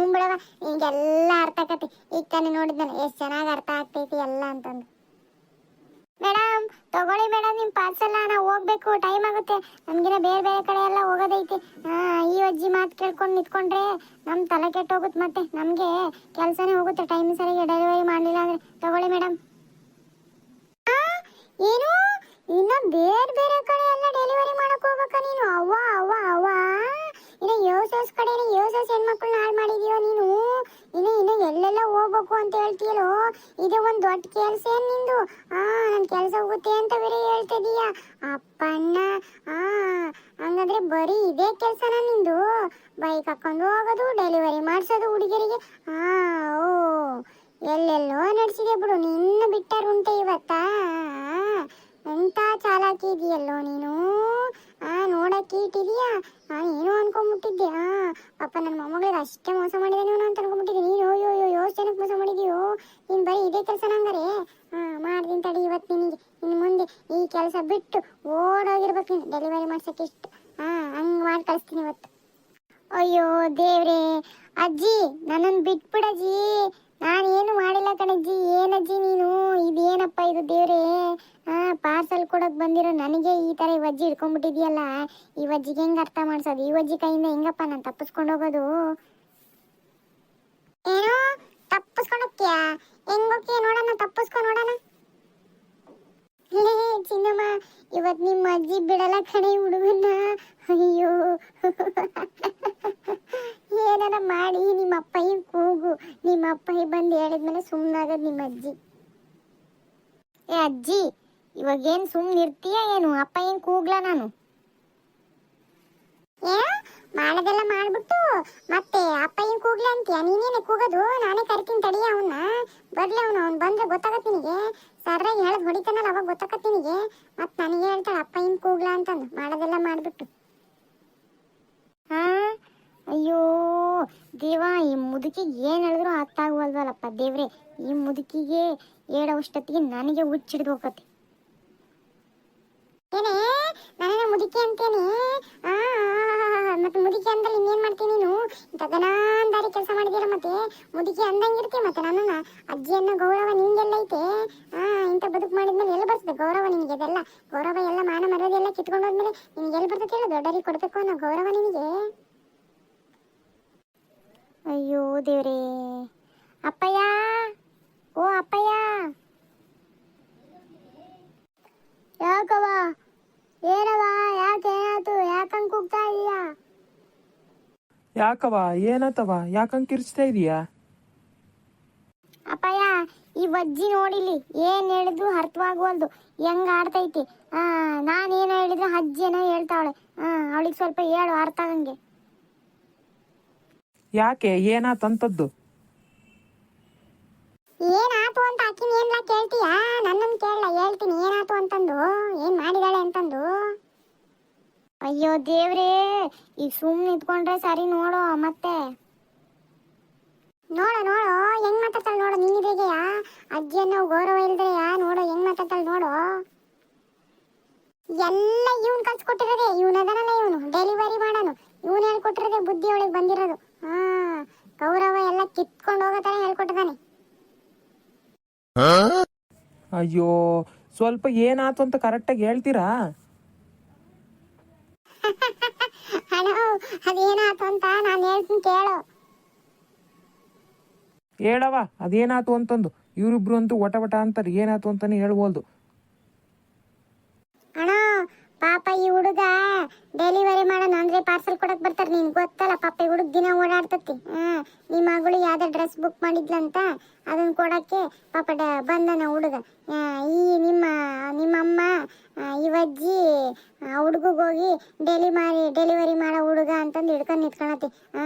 ನಿಂಗೆಲ್ಲ ಅರ್ಥ ಆಗತ್ತೆ. ಈಗ ತಾನೇ ನೋಡಿದ್ದಾನೆ ಎಷ್ಟು ಚೆನ್ನಾಗಿ ಅರ್ಥ ಆಗ್ತೈತಿ ಎಲ್ಲ ಅಂತಂದು. ಮೇಡಮ್ ತಗೊಳ್ಳಿ ಮೇಡಮ್ ನಿಮ್ಮ ಪಾರ್ಸೆಲ್ ನಾವು ಹೋಗ್ಬೇಕು ಟೈಮ್ ಆಗುತ್ತೆ. ನಮ್ಗಿನ ಬೇರೆ ಬೇರೆ ಕಡೆ ಎಲ್ಲ ಹೋಗೋದೈತಿ. ಈ ಅಜ್ಜಿ ಮಾತು ಕೇಳ್ಕೊಂಡು ನಿಂತ್ಕೊಂಡ್ರೆ ನಮ್ಮ ತಲೆ ಕೆಟ್ಟೋಗುತ್ತೆ ಮತ್ತೆ. ನಮಗೆ ಕೆಲಸನೇ ಹೋಗುತ್ತೆ ಟೈಮ್ ಸರಿಯಾಗಿ ಡೆಲಿವರಿ ಮಾಡಲಿಲ್ಲ ಅಂದ್ರೆ. ತಗೊಳ್ಳಿ ಮೇಡಮ್ ಏನು? ಇನ್ನ ಬೇರೆ ಬೇರೆ ಕಡೆ ಎಲ್ಲ ಡೆಲಿವರಿ ಮಾಡೋಕೆ ಹೋಗ್ಬೇಕಾ ನೀನು? ಅವ್ವ ಅವ್ವ ಅವ್ವ. ಇನ್ನ ಯೋಸಸ್ ಕಡೆ ಯೋಸಸ್ ಹೆಣ್ಮಕ್ಳನ್ನ ಹಾಳು ಮಾಡಿದೀಯೋ ನೀನು? ಇನ್ನು ಇನ್ನು ಎಲ್ಲೆಲ್ಲ ಹೋಗ್ಬೇಕು ಅಂತ ಹೇಳ್ತೀಯಲ್ಲೋ? ಇದು ಒಂದು ದೊಡ್ಡ ಕೆಲಸ ಏನ್ ನಿಂದು? ಆ, ನನ್ ಕೆಲಸ ಹೋಗುತ್ತೆ ಅಂತ ಬೇರೆ ಹೇಳ್ತಿದೀಯ? ಅಪ್ಪಣ್ಣ, ಆ, ಹಂಗಾದ್ರೆ ಬರೀ ಇದೇ ಕೆಲಸನ ನಿಂದು? ಬೈಕ್ ಹಾಕೊಂಡು ಹೋಗೋದು ಡೆಲಿವರಿ ಮಾಡ್ಸೋದು ಹುಡುಗಿಯರಿಗೆ? ಆ, ಓ, ಎಲ್ಲೆಲ್ಲೋ ನಡೆಸಿದೆ ಬಿಡು. ನಿನ್ನ ಬಿಟ್ಟಾರುಂಟೆ ಇವತ್ತಾ? ಎಂತ ಚಾಲಾಕಿ ಇದೆಯಲ್ಲೋ ನೀನು? ಆ ನೋಡಕ್ಕೆ ಇಟ್ಟಿದೀಯಾ ನಾನು ಏನೋ ಅನ್ಕೊಂಡ್ಬಿಟ್ಟಿದ್ದೆ ಆ, ಪಾಪ ನನ್ನ ಮೊಮ್ಮಗಳಿಗೆ ಅಷ್ಟೇ ಮೋಸ ಮಾಡಿದೆ ನೀನು ಅಂತ ಅನ್ಕೊಂಡ್ಬಿಟ್ಟಿದ್ದೆ ನೀನು ಅಯ್ಯೋ ಅಯ್ಯೋ ಯೋಷ್ಟು ಮೋಸ ಮಾಡಿದೀಯೋ? ನೀನು ಬರೀ ಇದೇ ಕೆಲಸ ನಂಗಾರೆ? ಹಾ ಮಾಡ್ತೀನಿ ತಡಿ ಇವತ್ತು ನಿನಗೆ. ಇನ್ನು ಮುಂದೆ ಈ ಕೆಲಸ ಬಿಟ್ಟು ಓಡೋಗಿರ್ಬೇಕು ನೀನು. ಡೆಲಿವರಿ ಮಾಡ್ಸಕ್ಕೆ ಇಷ್ಟು. ಹಾ ಹಂಗೆ ಮಾಡಿ ಕಳಿಸ್ತೀನಿ ಇವತ್ತು. ಅಯ್ಯೋ ದೇವ್ರೆ. ಅಜ್ಜಿ ನನ್ನನ್ನು ಬಿಟ್ಬಿಡಜ್ಜಿ ನಾನು ಏನು ಮಾಡಿಲ್ಲ ಕಣಜ್ಜಿ. ಏನಜ್ಜಿ ನೀನು? ಇದೇನಪ್ಪ ಇದು ದೇವ್ರೇ? ಹಾ ಪಾರ್ಸಲ್ ಕೊಡಕ್ ಬಂದಿರೋ ನನಗೆ ಈ ತರ ಈ ವಜ್ಜಿ ಹಿಡ್ಕೊಂಡ್ಬಿಟ್ಟಿದ್ಯಲ್ಲ, ಈ ವಜ್ಜಿಗೆ ಹೆಂಗ್ ಅರ್ಥ ಮಾಡ್ಸೋದು? ಈ ವಜ್ಜಿ ಕೈಯಿಂದ ಹೆಂಗಪ್ಪ ನಾನು ತಪ್ಪಿಸ್ಕೊಂಡು ಹೋಗೋದು? ಏನೋ ತಪ್ಪಿಸ್ಕೊಂಡು ಹೋಗ್ತೀಯಾ ಹೆಂಗ್ ಹೋಗ್ತೀಯ? ನೋಡೋಣ ತಪ್ಪಿಸ್ಕೊಂಡು ನೋಡೋಣ ಲೇ, ಚಿನ್ನಮ್ಮ, ಇವತ್ ನಿಮ್ಮ ಅಜ್ಜಿ ಬಿಡಲ್ಲ ಕಣೆ ಹುಡುಗನ್ನ. ಅಯ್ಯೋ. ಏನಾರ ಮಾಡಿ, ನಿಮ್ಮ ಅಪ್ಪಯ್ಯ ಕೂಗು. ನಿಮ್ಮ ಅಪ್ಪಯ್ಯ ಬಂದು ಹೇಳಿದ್ಮೇಲೆ ಸುಮ್ಮನಾಗದ್ ನಿಮ್ಮ ಅಜ್ಜಿ. ಏ ಅಜ್ಜಿ ಇವಾಗ ಏನ್ ಸುಮ್ಮನೆ ಇರ್ತೀಯ ಏನು? ಅಪ್ಪ ಏನ್ ಕೂಗ್ಲಾ ನಾನು? ಮಾಡದೆಲ್ಲ ಮಾಡ್ಬಿಟ್ಟು, ಮತ್ತೆ ಅಪ್ಪ ಏನ್ ಕೂಗ್ಲ ಅಂತೀಯ? ನೀನೇನೆ ಕೂಗೋದು? ನಾನೇ ಕರಿತೀನಿ ತಡಿಯ ಅವನ್ನ ಬರ್ಲಿ ಅವನು, ಅವ್ನು ಬಂದ್ರೆ ಗೊತ್ತಾಗತ್ತೆ ನಿನಗೆ. ಸರ್ರಾಗಿ ಹೇಳದ್ ಹೊಡಿತಾನಲ್ಲ, ಅವಾಗ ಗೊತ್ತಾಗತ್ತೆ ನಿನಗೆ. ಮತ್ತೆ ನನಗೆ ಹೇಳ್ತಾಳೆ, ಅಪ್ಪ ಏನ್ ಕೂಗ್ಲ ಅಂತಂದು. ಮಾಡೋದೆಲ್ಲ ಮಾಡ್ಬಿಟ್ಟು. ಹಾ ಅಯ್ಯೋ, ದೇವ, ಈ ಮುದುಕಿಗೆ ಏನ್ ಹೇಳಿದ್ರು ಅರ್ಥ ಆಗುವಲ್ವಲ್ಲಪ್ಪ ದೇವ್ರೆ. ಈ ಮುದುಕಿಗೆ ಹೇಳೋಷ್ಟೊತ್ತಿಗೆ ನನಗೆ ಹುಚ್ಚಿಡ್ದು ಹೋಗತ್ತೆ. ಏನೇ ನನ್ನ ಮುದುಕಿ ಅಂತೇನೆ ಮತ್ತೆ ಮುದುಕಿ ಅಂದ್ರೆ ಇನ್ನೇನ್ ಮಾಡ್ತೀನಿ ನೀನು? ಗಗನಾಂದಾರಿ ಕೆಲಸ ಮಾಡಿದಿರ ಮತ್ತೆ? ಮುದುಕಿ ಅಂದಂಗಿರ್ತಿ ಮತ್ತೆ ನನ್ನ ಅಜ್ಜಿ ಅನ್ನೋ ಗೌರವ ನಿಂಗೆಲ್ಲ ಐತೆ? ಆ, ಇಂಥ ಬದುಕು ಮಾಡಿದ್ಮೇಲೆ ಎಲ್ಲ ಬರ್ತದೆ ಗೌರವ ನಿನಗೆ ಅದೆಲ್ಲ ಗೌರವ ಎಲ್ಲ ಮಾನ ಮರ್ಯಾದೆ ಎಲ್ಲ ಕಿತ್ಕೊಂಡು ಹೋದ್ಮೇಲೆ ನಿನಗೆ ಎಲ್ಲಿ ಬರ್ತದೆ ಹೇಳು ದೊಡ್ಡರಿಗೆ ಕೊಡ್ಬೇಕು ಅನ್ನೋ ಗೌರವ ನಿನಗೆ? ಅಯ್ಯೋ ದೇವ್ರೇ. ಅಪ್ಪಯ್ಯ? ಓ ಅಪ್ಪಯ್ಯ ಯಾಕವ ಏನವ ಯಾಕೆ ಏನಾಯ್ತು ಯಾಕಂಗ್ ಕೂಗ್ತಾ ಇದೀಯಾ ಯಾಕವ ಏನತವ ಯಾಕಂಗ್ ಕಿರ್ಚ್ತಾ ಇದೀಯಾ? ಅಪ್ಪಯ್ಯ ಈ ಬಜ್ಜಿ ನೋಡಿಲಿ ಏನ್ ಹೇಳಿದ್ರು ಅರ್ಥವಾಗುವಲ್ದು ಹೆಂಗ್ ಆಡ್ತೈತಿ? ಆ ನಾನೇನೋ ಹೇಳಿದ್ರೆ ಅಜ್ಜಿನೋ ಹೇಳ್ತಾವಳೆ. ಆ ಅವಳಿಗೆ ಸ್ವಲ್ಪ ಹೇಳು ಅರ್ಥ ಆಗಂಗೆ. ಯಾಕೆ? ಏನಾತಂತದ್ದು ಏನಾತು ಅಂತ ಅಕ್ಕಿನ ಏನ್ಲ ಕೇಳ್ತೀಯಾ? ನನ್ನನ್ನು ಕೇಳಲ್ಲ ಹೇಳ್ತೀನಿ. ಏನಾತು ಅಂತಂದು? ಏನ್ ಮಾಡಿದಾಳೆ ಅಂತಂದು? ಅಯ್ಯೋ ದೇವ್ರೇ ಈಗ ಸುಮ್ಮನೆ ನಿಂತ್ಕೊಂಡ್ರೆ ಸರಿ ನೋಡು ಮತ್ತೆ. ನೋಡು ನೋಡು ಹೆಂಗ್ ಮಾತಾಡ್ತಾಳೆ ನೋಡು ನೀನಿದ್ರೆಗೆಯಾ ಅಜ್ಜಿ ಅನ್ನೋ ಗೌರವ ಇಲ್ದ್ರೆಯಾ? ನೋಡು ಹೆಂಗ್ ಮಾತಾಡ್ತಾಳೆ ನೋಡು. ಎಲ್ಲ ಇವನ್ ಕಲ್ಸ್ಕೊಟ್ಟಿರೋದೆ ಇವನ್ ಅದನಲ್ಲ ಇವನು ಡೆಲಿವರಿ ಮಾಡೋನು. ಇವನ್ ಹೇಳ್ಕೊಟ್ಟಿರೋದೆ ಬುದ್ಧಿ ಒಳಗೆ ಬಂದಿರೋದು. ಹಾ ಗೌರವ ಎಲ್ಲ ಕಿತ್ಕೊಂಡು ಹೋಗೋ ತರ ಹೇಳ್ಕೊಟ್ಟಿದ್ದಾನೆ. ಅಯ್ಯೋ ಸ್ವಲ್ಪ ಏನಾತು ಅಂತ ಕರೆಕ್ಟಾಗಿ ಹೇಳ್ತೀರಾ? ಹಲೋ ಅದೇನಾತು ಅಂತ ನಾನು ಹೇಳ್ತೀನಿ ಕೇಳು. ಹೇಳವ ಅದೇನಾತು ಅಂತಂದು. ಇವರಿಬ್ರು ಅಂತೂ ವಟ ವಟ ಅಂತಾರೆ ಏನಾತು ಅಂತಾನೆ ಹೇಳ್ಬೋದು. ಅಣ್ಣ ಪಾಪ ಈ ಹುಡುಗ ಡೆಲಿವರಿ ಮಾಡೋಣ ಅಂದ್ರೆ ಪಾರ್ಸಲ್ ಕೊಡಕ್ ಬರ್ತಾರೆ ನಿನ್ ಗೊತ್ತಲ್ಲ ಪಾಪ ಈ ಹುಡುಗ ದಿನ ಓಡಾಡ್ತತಿ. ಹ್ಮ್ ನಿಮ್ಮ ಮಗಳು ಯಾವ್ದೋ ಡ್ರೆಸ್ ಬುಕ್ ಮಾಡಿದ್ಲಂತ ಅದನ್ನ ಕೊಡಕ್ಕೆ ಪಾಪ ಡ- ಬಂದನ ಹುಡುಗ. ಆ, ಈ ನಿಮ್ಮ ಹುಡುಗಗೆ ಡೆಲಿ ಮಾಡಿ ಡೆಲಿವರಿ ಮಾಡೋ ಹುಡುಗ ಅಂತಂದು ಹಿಡ್ಕೊಂಡು ನಿಂತ್ಕೊಳತಿ ಹಾ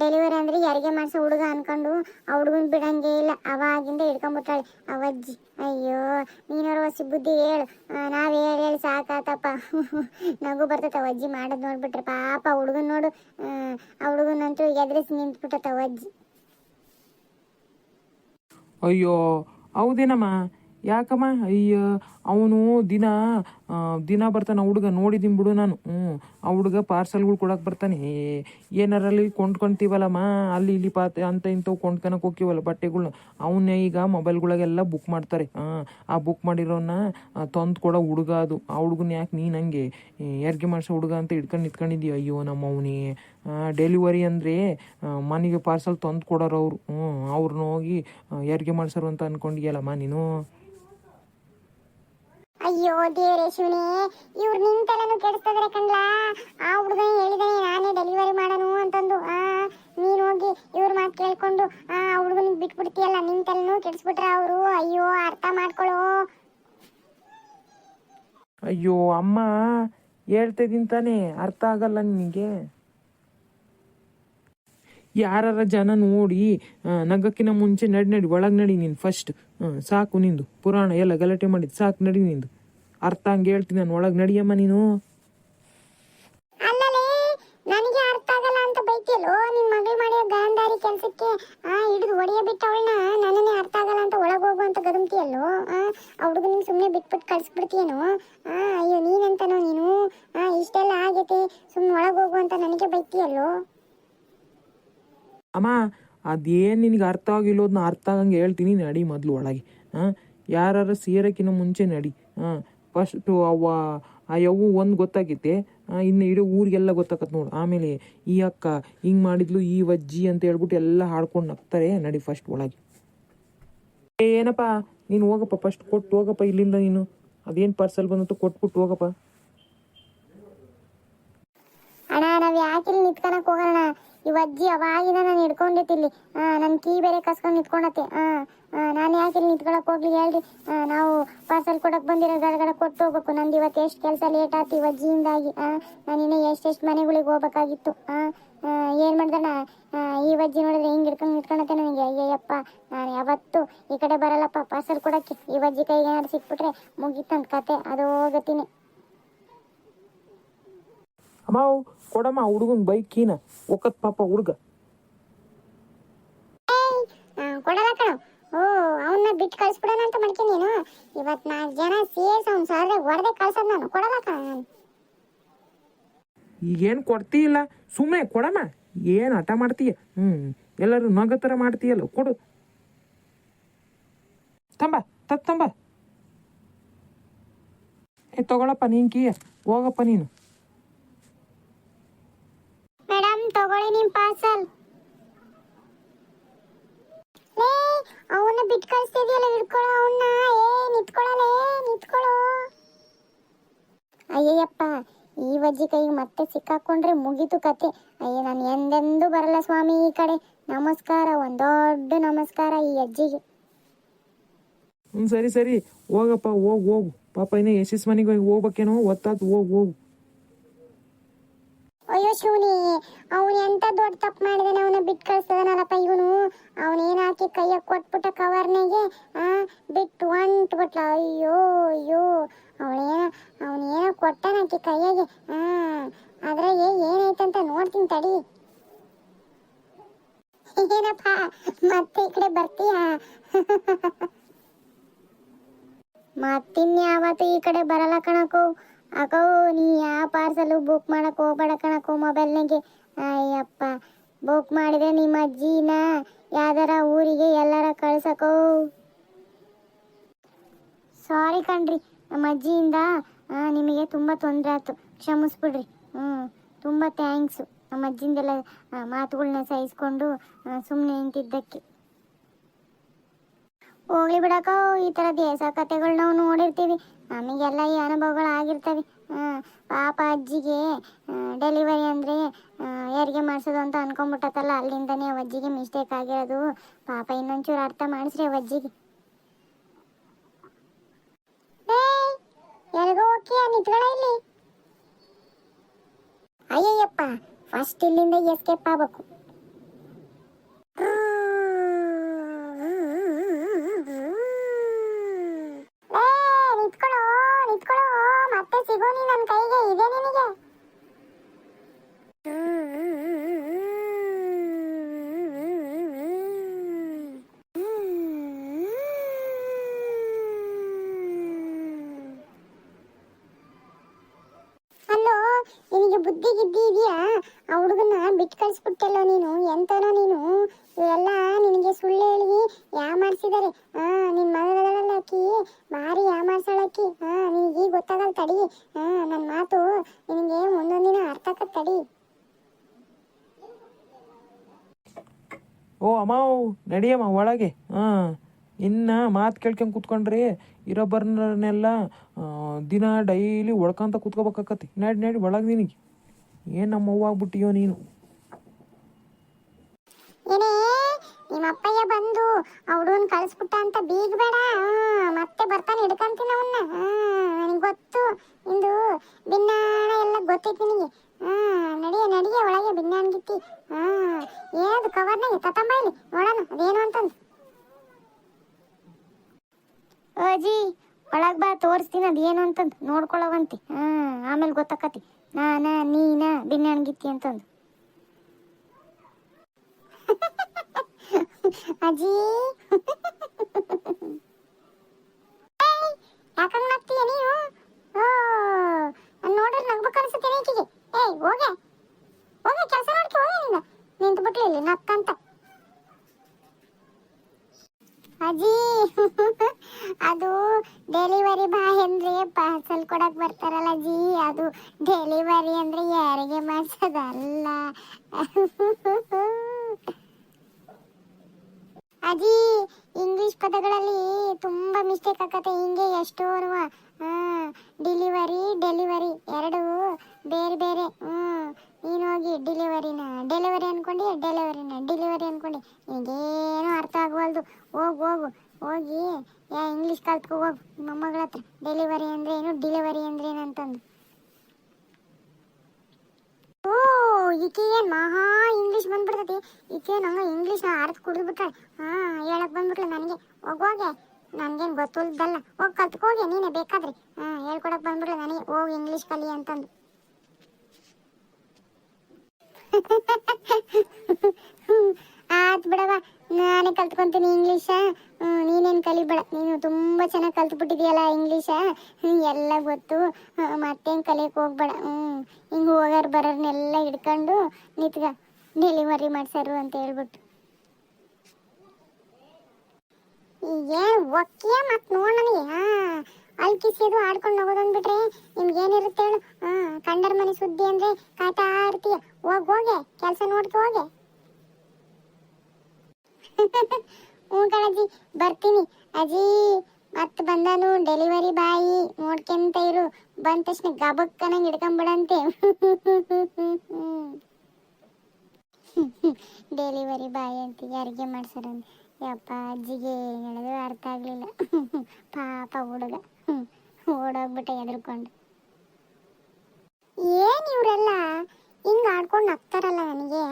ಡೆಲಿವರಿ ಅಂದ್ರೆ ಯಾರಿಗೆ ಮಾಡ್ಸೋ ಹುಡುಗ ಅನ್ಕೊಂಡು ಆ ಹುಡುಗನ್ ಬಿಡಂಗೆ ಇಲ್ಲ. ಅವಾಗಿಂದ ಹಿಡ್ಕೊಂಡ್ಬಿಟ್ಟಾಳೆ ಅವಜ್ಜಿ ಅಯ್ಯೋ ನೀನವ್ರ ಹೊಸಿ ಬುದ್ಧಿ ಹೇಳು ನಾವ್ ಹೇಳಿ ಹೇಳಿ ಸಾಕಾತಪ್ಪ. ನಗು ಬರ್ತೈತ ಅವಜ್ಜಿ ಮಾಡೋದ್ ನೋಡ್ಬಿಟ್ರೆ ಪಾಪ ಹುಡುಗನ್ ನೋಡು. ಆ, ಆ ಹುಡುಗನಂತೂ ಎದುರಿಸಿ ನಿಂತ್ಬಿಟ್ಟತ್ತ ಅವಜ್ಜಿ. ಅಯ್ಯೋ ಹೌದೇನಮ್ಮ? ಯಾಕಮ್ಮ? ಅಯ್ಯ ಅವನು ದಿನ ದಿನ ಬರ್ತಾನೆ ಹುಡುಗ ನೋಡಿದ್ದೀನಿ ಬಿಡು ನಾನು. ಹ್ಞೂ ಆ ಹುಡುಗ ಪಾರ್ಸಲ್ಗಳು ಕೊಡಕ್ಕೆ ಬರ್ತಾನೆ. ಏನಾರಲ್ಲಿ ಕೊಂಡ್ಕೊಂತೀವಲ್ಲಮ್ಮ? ಅಲ್ಲಿ ಇಲ್ಲಿ ಪಾತ್, ಅಂತ ಇಂಥವು ಕೊಂಡ್ಕೊಳಕ್ಕೆ ಹೋಗ್ತೀವಲ್ಲ ಬಟ್ಟೆಗಳ್ನ. ಅವನ್ನೇ ಈಗ ಮೊಬೈಲ್ಗಳಿಗೆಲ್ಲ ಬುಕ್ ಮಾಡ್ತಾರೆ. ಹಾಂ ಆ ಬುಕ್ ಮಾಡಿರೋನ್ನ ತಂದು ಕೊಡೋ ಹುಡುಗ ಅದು. ಆ ಹುಡುಗನ ಯಾಕೆ ನೀನು ಹಂಗೆ ಯಾರಿಗೆ ಮಾಡಿಸೋ ಹುಡುಗ ಅಂತ ಇಟ್ಕೊಂಡು ನಿಂತ್ಕೊಂಡಿದ್ದೀಯ? ಅಯ್ಯೋ, ನಮ್ಮ ಅವನಿ. ಡೆಲಿವರಿ ಅಂದರೆ ಮನೆಗೆ ಪಾರ್ಸಲ್ ತಂದು ಕೊಡೋರು ಅವರು. ಹ್ಞೂ ಅವ್ರನ್ನ ಹೋಗಿ ಯಾರಿಗೆ ಮಾಡ್ಸೋರು ಅಂತ ಅಂದ್ಕೊಂಡಿಯಲ್ಲಮ್ಮ ನೀನು? ಅಯ್ಯೋ ದೇವ್ರೆ ಶಿವನೇ, ಇವ್ರು ತಲೆನು ಕೆಡಿಸ್ತದ್ರೆ ಕಣ್ಲಾ ಆ ಹುಡುಗ ಹೇಳಿದಾನೆ, ನಾನೇ ಡೆಲಿವರಿ ಮಾಡೋನು ಅಂತಂದು. ಆ, ನೀನ್ ಹೋಗಿ ಇವ್ರ ಮಾತು ಕೇಳ್ಕೊಂಡು, ಆ ಹುಡುಗನಿಗೆ ಬಿಟ್ಬಿಡ್ತೀಯಲ್ಲ ನಿಂತೆಲ್ಲನು ಕೆಡಿಸ್ಬಿಟ್ರ ಅವರು? ಅಯ್ಯೋ, ಅರ್ಥ ಮಾಡ್ಕೊಳ್ಳೋ ಅಯ್ಯೋ, ಅಮ್ಮ, ಹೇಳ್ತಾ ತಾನೆ, ಅರ್ಥ ಆಗಲ್ಲ ನಿನಗೆ. ಯಾರ ಜನ ನೋಡಿ ನಗಕ್ಕಿನ ಮುಂಚೆ ನಡಿ ನಡಿ, ಒಳಗೆ ನಡಿ ನೀನು ಫಸ್ಟ್ ಸಾಕು ನಿಂದು. ಪುರಾಣ ಎಲ್ಲ ಗಲಾಟೆ ಮಾಡಿದ್ದು ಸಾಕು ನಡಿ ನಿಂದು. ಅರ್ಥ ಹಂಗೆ ಹೇಳ್ತೀನಿ ನಾನು ಒಳಗೆ ನಡಿಯಮ್ಮ ನೀನು. ನನಗೆ ಅರ್ಥ ಆಗಲ್ಲ ಅಂತ ಬೈತಿಯಲ್ಲೋ? ನಿನ್ ಮಗಳು ಮಾಡಿದ ಗಾಂಧಾರಿ ಕೆಲಸಕ್ಕೆ ಆ ಹಿಡಿದು ಒಡೆಯ ಬಿಟ್ಟವಳನ್ನ ನನ್ನನ್ನೇ ಅರ್ಥ ಆಗಲ್ಲ ಅಂತ ಒಳಗೆ ಹೋಗು ಅಂತ ಗದಮ್ತಿಯಲ್ಲೋ? ಆ ಆ ಹುಡುಗನಿಗೆ ಸುಮ್ಮನೆ ಬಿಟ್ಬಿಟ್ಟು ಕಳಿಸ್ಬಿಡ್ತೀಯೇನೋ? ಆ ಅಯ್ಯೋ ನೀನಂತನೋ ನೀನು? ಆ ಇಷ್ಟೆಲ್ಲ ಆಗೈತೆ ಸುಮ್ಮನೆ ಒಳಗೆ ಹೋಗು ಅಂತ ನನಗೆ ಬೈತಿಯಲ್ಲೋ? ಅಮ್ಮ ಅದೇನು ನಿನಗೆ ಅರ್ಥ ಆಗಿಲ್ಲೋದನ್ನ ಅರ್ಥ ಆಗಂಗೆ ಹೇಳ್ತೀನಿ, ನಡಿ ಮೊದಲು ಒಳಗೆ. ಹಾಂ ಯಾರು ಸೇರೋಕ್ಕಿಂತ ಮುಂಚೆ ನಡಿ. ಹಾಂ ಫಸ್ಟು ಅವ ಆ ಯವ್ವು ಒಂದು ಗೊತ್ತಾಗೈತೆ. ಇನ್ನು ಇಡೀ ಊರಿಗೆಲ್ಲ ಗೊತ್ತಾಗತ್ತೆ ನೋಡು. ಆಮೇಲೆ ಈ ಅಕ್ಕ ಹಿಂಗೆ ಮಾಡಿದ್ಲು, ಈ ವಜ್ಜಿ ಅಂತ ಹೇಳ್ಬಿಟ್ಟು ಎಲ್ಲ ಹಾಡ್ಕೊಂಡು ನಗ್ತಾರೆ. ನಡಿ ಫಸ್ಟ್ ಒಳಗೆ. ಏನಪ್ಪ, ನೀನು ಹೋಗಪ್ಪ ಫಸ್ಟ್ ಕೊಟ್ಟು ಹೋಗಪ್ಪ ಇಲ್ಲಿಂದ ನೀನು. ಅದೇನು ಪಾರ್ಸಲ್ ಬಂದಂತ ಕೊಟ್ಬಿಟ್ಟು ಹೋಗಪ್ಪ. ಅಣ್ಣ, ನಾವು ಯಾಕೆ ಹೋಗೋಣ? ಈ ಅಜ್ಜಿ ಅವಾಗಿನ ನಾನು ಆ ನನ್ ಕೀ ಬೇರೆ ಕಸ್ಕೊಂಡ್ ನಿಂತ್ಕೊಂಡತ್ತೆ. ನಾನು ಯಾಕೆ ಇಲ್ಲಿ ನಿಂತ್ಕೊಳಕ್ ಹೋಗ್ಲಿ ಹೇಳ್ರಿ. ನಾವು ಪಾರ್ಸಲ್ ಕೊಡಕ್ ಬಂದಿರೋ ಗಡಗಡ ಕೊಟ್ಟು ಹೋಗ್ಬೇಕು. ನಂದು ಇವತ್ತು ಎಷ್ಟು ಕೆಲಸ ಲೇಟ್ ಆತಿ ಇವಜ್ಜಿಯಿಂದಾಗಿ. ಅಜ್ಜಿಯಿಂದಾಗಿ ನಾನು ಇನ್ನೂ ಎಷ್ಟೆಷ್ಟು ಮನೆಗಳಿಗೆ ಹೋಗ್ಬೇಕಾಗಿತ್ತು. ಏನ್ ಮಾಡ್ದಣ್ಣ? ಆ, ಈ ಅಜ್ಜಿ ನೋಡಿದ್ರೆ ಹಿಂಗ್ ಹಿಡ್ಕೊಂಡು ನಿಂತ್ಕೊಂಡತೆ ನನಗೆ. ಅಯ್ಯಯ್ಯಪ್ಪ ನಾನು ಯಾವತ್ತು ಈ ಕಡೆ ಬರಲ್ಲಪ್ಪ. ಪಾರ್ಸಲ್ ಕೊಡಕ್ಕೆ ಈ ಅಜ್ಜಿ ಕೈಗೆ ಏನಾದ್ರು ಸಿಕ್ಬಿಟ್ರೆ ಮುಗೀತಂತ ಕತೆ. ಅದು ಹೋಗತ್ತೀನಿ ಅಮ್ಮ ಅವ್ ಕೊಡಮ್ಮ ಹುಡುಗನ ಬೈಕ್ ಕೀನ ಒಕ್ಕತ್ ಪಾಪ ಹುಡುಗ. ಕೊಡಲ್ಲ ಕಣ. ಓ ಅವನ್ನ ಬಿಟ್ಟು ಕಳ್ಸ್ಬಿಡೋಣ ಅಂತ ಮಾಡ್ತೀನಿ ನೀನು? ಇವತ್ ನಾಲ್ಕು ಜನ ಸೇರ್ಸ್ ಅವ್ನ ಸಾರ್ರೆ ಹೊಡೆದೆ ಕಳ್ಸೋದ್ ನಾನು. ಕೊಡಲ್ಲ ಕಣ ನಾನು. ಈಗೇನು ಕೊಡ್ತೀಯಿಲ್ಲ? ಸುಮ್ಮನೆ ಕೊಡಮ್ಮ ಏನು ಹಠ ಮಾಡ್ತೀಯ? ಹ್ಞೂ ಎಲ್ಲರೂ ನಗತರ ಥರ ಮಾಡ್ತೀಯಲ್ಲ ಕೊಡು. ತಂಬ ತತ್ ತಂಬ. ಏ ತಗೊಳಪ್ಪ ನೀನು ಕೀಯ. ಹೋಗಪ್ಪ ನೀನು ಮೇಡಮ್ ತಗೊಳ್ಳಿ ನಿಮ್ ಪಾರ್ಸಲ್ ಲೇ ಅವನ್ನ ಬಿಟ್ ಕಳಿಸ್ತಿದ್ಯಲ್ಲ ಹಿಡ್ಕೊಳ್ಳೋ ಅವನ್ನ ಏ ನಿಂತ್ಕೊಳ್ಳಲೇ ನಿಂತ್ಕೊಳ್ಳೋ ಅಯ್ಯಯ್ಯಪ್ಪ, ಈ ವಜ್ಜಿ ಕೈಗೆ ಮತ್ತೆ ಸಿಕ್ಕಾಕೊಂಡ್ರೆ ಮುಗೀತು ಕತೆ. ಅಯ್ಯ, ನಾನು ಎಂದೆಂದೂ ಬರಲ್ಲ ಸ್ವಾಮಿ ಈ ಕಡೆ. ನಮಸ್ಕಾರ, ಒಂದ್ ದೊಡ್ಡ ನಮಸ್ಕಾರ ಈ ಅಜ್ಜಿಗೆ. ಸರಿ ಸರಿ. ಹೋಗಪ್ಪ, ಹೋಗು ಹೋಗು. ಪಾಪ ಇನ್ನೂ ಯಶಸ್ವನಿಗೆ ಹೋಗ್ಬೇಕೇನೋ ಒತ್ತಾತು ಹೋಗು ಹೋಗು. ಅಯ್ಯೋ ಶಿವನಿ ಅವನು ಎಂತ ದೊಡ್ಡ ತಪ್ಪು ಮಾಡಿದಾನೆ, ಅವನ ಬಿಟ್ಟು ಕಳ್ಸದನಲ್ಲಪ್ಪ ಇವನು? ಅವನೇನು ಹಾಕಿ ಕೈಯಾಗ ಕೊಟ್ಬಿಟ್ಟ ಕವರ್ನಾಗೆ, ಆ, ಬಿಟ್ಟು ಹೊಂಟ್ ಬಿಟ್ಲ ಅಯ್ಯೋ ಅಯ್ಯೋ, ಅವಳೇನ ಅವನೇನೋ ಕೊಟ್ಟನ ಆಕಿ ಕೈಯಾಗೆ. ಅದ್ರಾಗೆ ಏನಾಯ್ತಂತ ನೋಡ್ತೀನಿ ತಡಿ. ಏನಪ್ಪ, ಮತ್ತೆ ಈ ಕಡೆ ಬರ್ತೀಯಾ? ಮತ್ತಿನ್ಯಾವತ್ತು ಈ ಕಡೆ ಬರಲ್ಲ ಕಣಕೋ. ಅಕೋ ನೀ ಯಾವ ಪಾರ್ಸಲು ಬುಕ್ ಮಾಡಕ್ ಹೋಗ್ಬೇಡ ಮೊಬೈಲ್ ಮೊಬೈಲ್ನಾಗೆ ಅಯ್ಯಪ್ಪ ಬುಕ್ ಮಾಡಿದ್ರೆ ನಿಮ್ಮ ಅಜ್ಜಿನ ಯಾವ್ದಾರ ಊರಿಗೆ ಎಲ್ಲಾರ ಕಳ್ಸಕೋ ಸಾರಿ ಕಣ್ರಿ, ನಮ್ಮ ಅಜ್ಜಿಯಿಂದ ನಿಮಗೆ ತುಂಬ ತೊಂದರೆ ಆಯ್ತು. ಕ್ಷಮಿಸ್ಬಿಡ್ರಿ. ಹ್ಞೂ ತುಂಬ ಥ್ಯಾಂಕ್ಸು ನಮ್ಮ ಅಜ್ಜಿಂದೆಲ್ಲ ಮಾತುಗಳನ್ನ ಸಹಿಸ್ಕೊಂಡು ಸುಮ್ಮನೆ ನಿಂತಿದ್ದಕ್ಕೆ. ಹೋಗ್ಲಿ ಬಿಡಕ್ಕ, ಈ ತರ ದೇಶ ಕಥೆಗಳು ನಾವು ನೋಡಿರ್ತೀವಿ. ನಮಗೆಲ್ಲ ಈ ಅನುಭವಗಳು ಆಗಿರ್ತವೆ. ಪಾಪ ಅಜ್ಜಿಗೆ ಡೆಲಿವರಿ ಅಂದರೆ ಯಾರಿಗೆ ಮಾಡಿಸೋದು ಅಂತ ಅನ್ಕೊಂಬಿಟ್ಟತ್ತಲ್ಲ ಅಲ್ಲಿಂದನೇ ಅಜ್ಜಿಗೆ ಮಿಸ್ಟೇಕ್ ಆಗಿರೋದು. ಪಾಪ ಇನ್ನೊಂಚೂರು ಅರ್ಥ ಮಾಡಿಸ್ರಿ ಅಜ್ಜಿಗೆ. ಎಲ್ಗೋ ಓಕೆ ಇಲ್ಲಿ. ಅಯ್ಯಯ್ಯಪ್ಪ ಫಸ್ಟ್ ಇಲ್ಲಿಂದ ಎಸ್ಕೇಪ್ ಆಗ್ಬೇಕು ಏ ನಿಂತ್ಕೊಳ್ಳೋ ನಿಂತ್ಕೊಳ್ಳೋ ಮತ್ತೆ ಸಿಗೋ ನೀ ನನ್ನ ಕೈಗೆ ಇದೆ ನಿನಗೆ ಕಳಿಸ್ಬಿಟ್ಟೆಲ್ಲೋ ನೀನು, ಎಂತನೋ ನೀನು. ಇವೆಲ್ಲ ನಿನಗೆ ಸುಳ್ಳು ಹೇಳಿ ಯಾ ಮಾಡ್ಸಿದ್ದಾರೆ ಹಾ ನಿನ್ನ ಮಗಳಲ್ಲ ಅಕ್ಕಿ. ಭಾರಿ ಯಾ ಮಾಡ್ಸಾಳಕ್ಕಿ ಹಾ ನಿನಗೆ ಗೊತ್ತಾಗಲ್ಲ ತಡಿ. ಹಾ ನನ್ನ ಮಾತು ನಿನಗೆ ಒಂದೊಂದಿನ ಅರ್ಥ ಆಕತ್ ತಡಿ. ಓ, ಅಮ್ಮ ನಡಿಯಮ್ಮ, ಒಳಗೆ. ಹಾಂ ಇನ್ನು ಮಾತು ಕೇಳ್ಕೊಂಡ್ ಕೂತ್ಕೊಂಡ್ರಿ ಇರೋಬ್ಬರನ್ನೆಲ್ಲ ದಿನ ಡೈಲಿ ಒಳ್ಕಂತ ಕೂತ್ಕೋಬೇಕಾಕತಿ ನಡಿ ನಡಿ, ಒಳಗೆ ನಿನಗೆ. ಏನು ನಮ್ಮ ಹೂವಾಗ್ಬಿಟ್ಟಿಯೋ ನೀನು. ಏನೇ, ನಿಮ್ಮ ಅಪ್ಪಯ್ಯ ಬಂದು ಅವಳನ್ ಕಳಿಸ್ಬಿಟ್ಟ ಅಂತ ಬೀಗಬೇಡ ಮತ್ತೆ ಬರ್ತಾನೆ ಹಿಡ್ಕಂತೀನಿ ಅವನ್ನ ನನಗೆ ಗೊತ್ತು, ಇಂದು ಭಿನ್ನಾಣ ಎಲ್ಲ ಗೊತ್ತೈತಿ ನಿನಗೆ. ನಡಿಯ ನಡಿಯ ಒಳಗೆ ಭಿನ್ನಾಣ ಗಿತ್ತಿ. ಹಾ, ಏನದು ಕವರ್ನಾಗೆ ತತಂಬ ಇಲ್ಲಿ ನೋಡೋಣ ಅದೇನು ಅಂತಂದು? ಅಜ್ಜಿ, ಒಳಗೆ ಬಾ, ತೋರಿಸ್ತೀನಿ, ಅದೇನು ಅಂತಂದು? ನೋಡ್ಕೊಳ್ಳವಂತಿ ಹಾ, ಆಮೇಲೆ ಗೊತ್ತಾಕತಿ. ನಾನ, ನೀನ ಬಿನ್ನಣ್ಗಿತ್ತಿ ಅಂತಂದು. ಅಜ್ಜಿ. ಯಾಕಂಗ್ ಓ, ನಾನ್ ನೋಡಿದ್ರೆ ನಗ್ಬೇಕು ಅನ್ಸುತ್ತೆ ಈಕಿಗೆ. ಏಯ್, ಹೋಗೆ. ಹೋಗೆ, ಕೆಲಸ ನೋಡ್ಕೆ ಹೋಗೆ ನಿಂದ ನಿಂತು ಬಿಟ್ಲು ಇಲ್ಲಿ ನಕ್ಕಂತ ಅಜ್ಜಿ ಅದು ಡೆಲಿವರಿ ಬಾಯ್ ಅಂದ್ರೆ ಪಾರ್ಸಲ್ ಕೊಡಕ್ ಬರ್ತಾರಲ್ಲ ಅಜ್ಜಿ ಅದು ಡೆಲಿವರಿ ಅಂದ್ರೆ ಯಾರಿಗೆ ಮಾಡ್ಸೋದಲ್ಲ ಅಜ್ಜಿ ಇಂಗ್ಲಿಷ್ ಪದಗಳಲ್ಲಿ ತುಂಬಾ ಮಿಸ್ಟೇಕ್ ಆಗತ್ತೆ ಹಿಂಗೆ ಎಷ್ಟೋ ಡಿಲಿವರಿ ಡೆಲಿವರಿ ಎರಡು ಬೇರೆ ಬೇರೆ ಹ್ಮ್ ನೀನು ಹೋಗಿ ಡಿಲಿವರಿನ ಡೆಲಿವರಿ ಅನ್ಕೊಂಡು ಡೆಲಿವರಿನ ಡಿಲಿವರಿ ಅನ್ಕೊಂಡು ನಿನಗೇನು ಅರ್ಥ ಆಗವಲ್ದು ಹೋಗು ಹೋಗು ಹೋಗಿ ಯಾ ಇಂಗ್ಲಿಷ್ ಕಲ್ತ್ಕೊ ಹೋಗು ಹತ್ರ ಡೆಲಿವರಿ ಅಂದ್ರೆ ಏನು? ಡಿಲಿವರಿ ಅಂದ್ರೆ ಏನು ಅಂತಂದು ಓ ಈಕೆ ಏನ್ ಮಹಾ ಇಂಗ್ಲಿಷ್ ಬಂದ್ಬಿಡ್ತೈತಿ. ಈಕೆ ನಂಗ ಇಂಗ್ಲಿಷ್ ಅರ್ಥ ಕುಡಿದು ಬಿಟ್ಟಾಳೆ ಹಾ, ಹೇಳಕ್ ಬಂದ್ಬಿಟ್ಲು ನನಗೆ. ಹೋಗೋಗೆ ನನ್ಗೇನ್ ಗೊತ್ತಿಲ್ದಲ್ಲ. ಹೋಗಿ ಕಲ್ತ್ಕೋಗೆ ನೀನೆ ಬೇಕಾದ್ರೆ. ಹಾ, ಹೇಳ್ಕೊಡಕ್ ಬಂದ್ಬಿಟ್ಲು ನನಗೆ. ಹೋಗಿ ಇಂಗ್ಲಿಷ್ ಕಲಿ ಅಂತಂದು. ಆತ್ ಬಿಡವ ನಾನೇ ಕಲ್ತ್ಕೊಂತೀನಿ ಇಂಗ್ಲೀಷ ನೀನೇನು ಕಲಿಬೇಡ. ನೀನು ತುಂಬ ಚೆನ್ನಾಗಿ ಕಲ್ತ್ಬಿಟ್ಟಿದ್ಯಲ್ಲ ಇಂಗ್ಲೀಷ ಎಲ್ಲ ಗೊತ್ತು. ಮತ್ತೇನು ಕಲಿಯಕ್ಕೆ ಹೋಗ್ಬೇಡ. ಹ್ಞೂ ಹಿಂಗೆ ಹೋಗೋರು ಬರೋರ್ನೆಲ್ಲ ಹಿಡ್ಕೊಂಡು ನಿತ್ಗ ಡೆಲಿವರಿ ಮಾಡ್ಸಾರು ಅಂತ ಹೇಳ್ಬಿಟ್ಟು. ಏನು ಒಕ್ಕಿಯ ಮತ್ತೆ ನೋಡಿ ನನಗೆ. ಅಲ್ಲಿ ಕಿಸಿದು ಆಡ್ಕೊಂಡು ಹೋಗೋದಂದ್ಬಿಟ್ರೆ ನಿಮ್ಗೆ ಏನಿರುತ್ತೆ ಹೇಳು? ಹಾ ಕಂಡರ್ ಮನೆ ಸುದ್ದಿ ಅಂದ್ರೆ ಕಾಯ್ತಾ ಇರ್ತೀಯ. ಹೋಗಿ, ಹೋಗೆ. ಕೆಲಸ ನೋಡ್ಕೊ ಹೋಗೆ. ಹ್ಞೂ ಕಣಜ್ಜಿ ಬರ್ತೀನಿ. ಅಜ್ಜಿ ಮತ್ತೆ ಬಂದಾನು ಡೆಲಿವರಿ ಬಾಯಿ. ನೋಡ್ಕೊಂತ ಇರು. ಬಂದ ತಕ್ಷಣ ಗಬಕ್ಕನಂಗೆ ಹಿಡ್ಕೊಂಬಿಡಂತೆ. ಡೆಲಿವರಿ ಬಾಯಿ ಅಂತ ಯಾರಿಗೆ ಮಾಡ್ಸಾರಂತ ಯಪ್ಪ, ಅಜ್ಜಿಗೆ ಹೇಳಿದ್ರು ಅರ್ಥ ಆಗಲಿಲ್ಲ. ಪಾಪ ಹುಡುಗ. ಓಡೋಗ್ಬಿಟ್ಟ ಎದ್ರುಕೊಂಡು. ಏನ್ ಇವರೆಲ್ಲ? ಹಿಂಗ್ ಆಡ್ಕೊಂಡು ಹಾಕ್ತಾರಲ್ಲ ನನಗೆ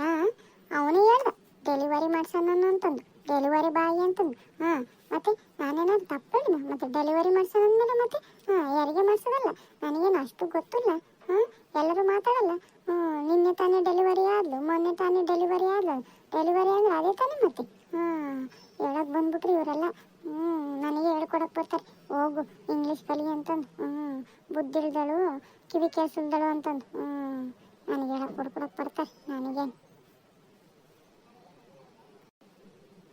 ಅವನು ಹೇಳ್ದ. ಡೆಲಿವರಿ ಮಾಡ್ಸೋಣ ಅಂತಂದು. ಡೆಲಿವರಿ ಬಾಯಿ ಅಂತಂದು. ಹಾಂ, ಮತ್ತೆ ನಾನೇನಾದ್ರು ತಪ್ಪೇನ ಮತ್ತೆ ಡೆಲಿವರಿ ಮಾಡ್ಸೋಣ ಮತ್ತೆ, ಹಾಂ, ಯಾರಿಗೆ ಮಾಡ್ಸೋದಲ್ಲ? ನನಗೇನು ಅಷ್ಟು ಗೊತ್ತಿಲ್ಲ. ಹಾಂ, ಎಲ್ಲರೂ ಮಾತಾಡಲ್ಲ. ಹ್ಞೂ ನಿನ್ನೆ ತಾನೇ ಡೆಲಿವರಿ ಆದ್ಲು, ಮೊನ್ನೆ ತಾನೇ ಡೆಲಿವರಿ ಆದ್ಲು. ಡೆಲಿವರಿ ಅಂದ್ರೆ ಅದೇ ತಾನೇ ಮತ್ತೆ. ಹಾಂ, ಹೇಳಕ್ ಬಂದ್ಬಿಟ್ರಿ ಇವರೆಲ್ಲ. ಹ್ಞೂ ನನಗೆ ಹೇಳ್ಕೊಡಕ್ ಬರ್ತಾರೆ. ಹೋಗು ಇಂಗ್ಲೀಷ್ ಕಲಿ ಅಂತಂದು. ಹ್ಞೂ ಬುದ್ಧಿಳ್ದಳು ಕಿವಿ ಕೇಳಿಸಿಲ್ದಳು ಅಂತಂದು. ಹ್ಞೂ ನನಗೆ ಹೇಳಕ್ ಕೊಡ್ಕೊಡಕ್ ಬರ್ತಾರೆ. ನನಗೇನು.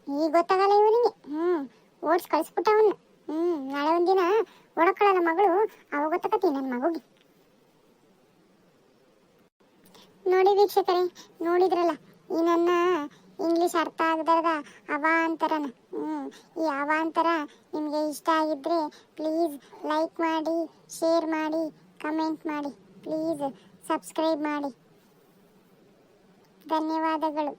ಈಗ ಗೊತ್ತಾಗಲ್ಲ ಇವನಿಗೆ. ಹ್ಮ್, ಓಡ್ಸ್ ಕಳಿಸ್ಬಿಟ್ಟ ಅವನ್ನ ಹ್ಮ್, ನಾಳೆ ಒಂದಿನ ಒಡಕೊಳ್ಳಲ್ಲ ಮಗಳು, ಅವಾಗ ಗೊತ್ತಾಕತಿ ನನ್ನ ಮಗುಗೆ. ನೋಡಿ ವೀಕ್ಷಕರೇ, ನೋಡಿದ್ರಲ್ಲ, ಈ ನನ್ನ ಇಂಗ್ಲಿಷ್ ಅರ್ಥ ಆಗದಾಗ ಅವಾಂತರನ. ಹ್ಞೂ ಈ ಅವಾಂತರ ನಿಮಗೆ ಇಷ್ಟ ಆಗಿದ್ರೆ ಪ್ಲೀಸ್ ಲೈಕ್ ಮಾಡಿ ಶೇರ್ ಮಾಡಿ ಕಮೆಂಟ್ ಮಾಡಿ. ಪ್ಲೀಸ್ ಸಬ್ಸ್ಕ್ರೈಬ್ ಮಾಡಿ. ಧನ್ಯವಾದಗಳು.